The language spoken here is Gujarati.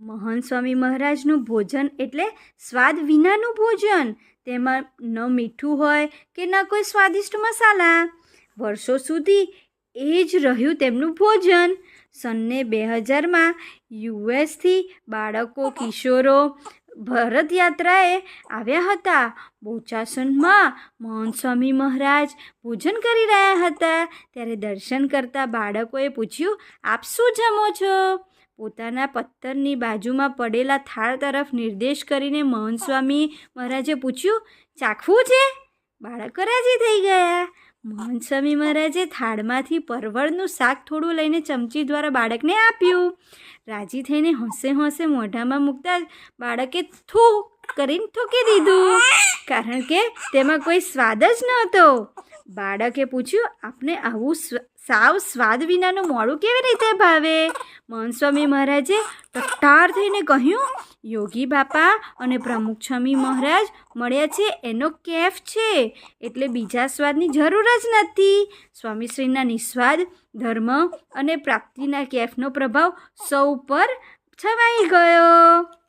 મહંત સ્વામી મહારાજનું ભોજન એટલે સ્વાદ વિનાનું ભોજન. તેમાં ન મીઠું હોય કે ન કોઈ સ્વાદિષ્ટ મસાલા. વર્ષો સુધી એ જ રહ્યું તેમનું ભોજન. સન્ને બે હજારમાં યુએસથી બાળકો, કિશોરો ભરતયાત્રાએ આવ્યા હતા. બોચાસનમાં મહંત સ્વામી મહારાજ ભોજન કરી રહ્યા હતા. ત્યારે દર્શન કરતા બાળકોએ પૂછ્યું, આપ શું જમો છો? પોતાના પથ્થરની બાજુમાં પડેલા થાળ તરફ નિર્દેશ કરીને મોહનસ્વામી સ્વામી મહારાજે પૂછ્યું, ચાખવું છે? બાળકો રાજી થઈ ગયા. મોહનસ્વામી સ્વામી મહારાજે થાળમાંથી પરવળનું શાક થોડું લઈને ચમચી દ્વારા બાળકને આપ્યું. રાજી થઈને હોંસે હોંશે મોઢામાં મૂકતા બાળકે થૂક કરીને થૂકી દીધું, કારણ કે તેમાં કોઈ સ્વાદ જ નહોતો. બાળકે પૂછ્યું, આપને આવું સાવ સ્વાદ વિનાનું મોડું કેવી રીતે ભાવે? મહંત સ્વામી મહારાજે ટકટાર થઈને કહ્યું, યોગી બાપા અને પ્રમુખ સ્વામી મહારાજ મળ્યા છે, એનો કેફ છે. એટલે બીજા સ્વાદની જરૂર જ નથી. સ્વામીશ્રીના નિસ્વાદ ધર્મ અને પ્રાપ્તિના કેફનો પ્રભાવ સૌ પર છવાઈ ગયો.